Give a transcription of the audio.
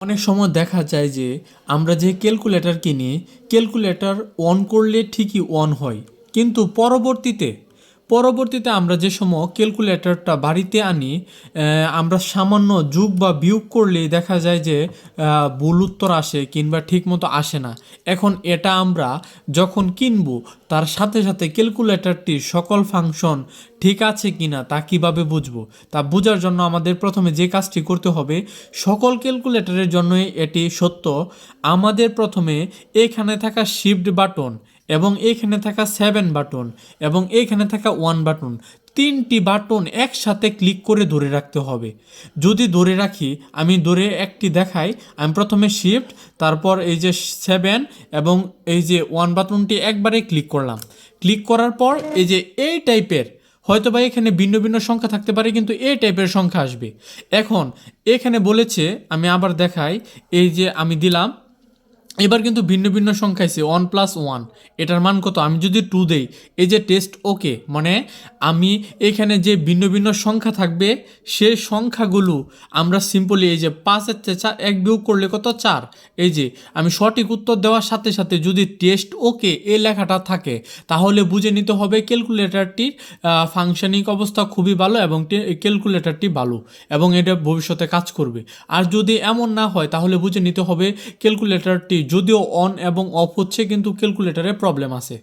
অনেক সময় দেখা যায় যে আমরা যে ক্যালকুলেটর কিনি ক্যালকুলেটর অন করলে ঠিকই অন হয়। কিন্তু পরবর্তীতে পরবর্তীতে আমরা যে সময় ক্যালকুলেটরটা বাড়িতে আনি আমরা সামান্য যোগ বা বিয়োগ করলেই দেখা যায় যে ভুল উত্তর আসে কিংবা ঠিকমতো আসে না। এখন এটা আমরা যখন কিনবো, তার সাথে সাথে ক্যালকুলেটরটির সকল ফাংশন ঠিক আছে কিনা তা কীভাবে বুঝব? তা বোঝার জন্য আমাদের প্রথমে যে কাজটি করতে হবে, সকল ক্যালকুলেটরের জন্যই এটি সত্য। আমাদের প্রথমে এখানে থাকা শিফট বাটন এবং এখানে থাকা সেভেন বাটন এবং এখানে থাকা ওয়ান বাটন তিনটি বাটন একসাথে ক্লিক করে ধরে রাখতে হবে। যদি ধরে রাখি, আমি ধরে একটি দেখাই, আমি প্রথমে শিফট তারপর এই যে সেভেন এবং এই যে ওয়ান বাটনটি একবারে ক্লিক করলাম। ক্লিক করার পর এই যে এই টাইপের হয়তো বা এখানে ভিন্ন ভিন্ন সংখ্যা থাকতে পারে, কিন্তু এই টাইপের সংখ্যা আসবে। এখন এখানে বলেছে, আমি আবার দেখাই, এই যে আমি দিলাম এবার কিন্তু ভিন্ন ভিন্ন সংখ্যা আছে ওয়ান প্লাস ওয়ান এটার মান কত? আমি যদি টু দেই, এই যে টেস্ট ওকে মানে আমি এখানে যে ভিন্ন ভিন্ন সংখ্যা থাকবে সেই সংখ্যাগুলো আমরা সিম্পলি এই যে পাঁচের চেয়ে চার এক বিয়োগ করলে কত? চার। এই যে আমি সঠিক উত্তর দেওয়ার সাথে সাথে যদি টেস্ট ওকে এই লেখাটা থাকে, তাহলে বুঝে নিতে হবে ক্যালকুলেটারটির ফাংশনিং অবস্থা খুবই ভালো এবং ক্যালকুলেটরটি ভালো এবং এটা ভবিষ্যতে কাজ করবে। আর যদি এমন না হয়, তাহলে বুঝে নিতে হবে ক্যালকুলেটরটি যদিও অন এবং অফ হচ্ছে কিন্তু ক্যালকুলেটারে প্রবলেম আছে।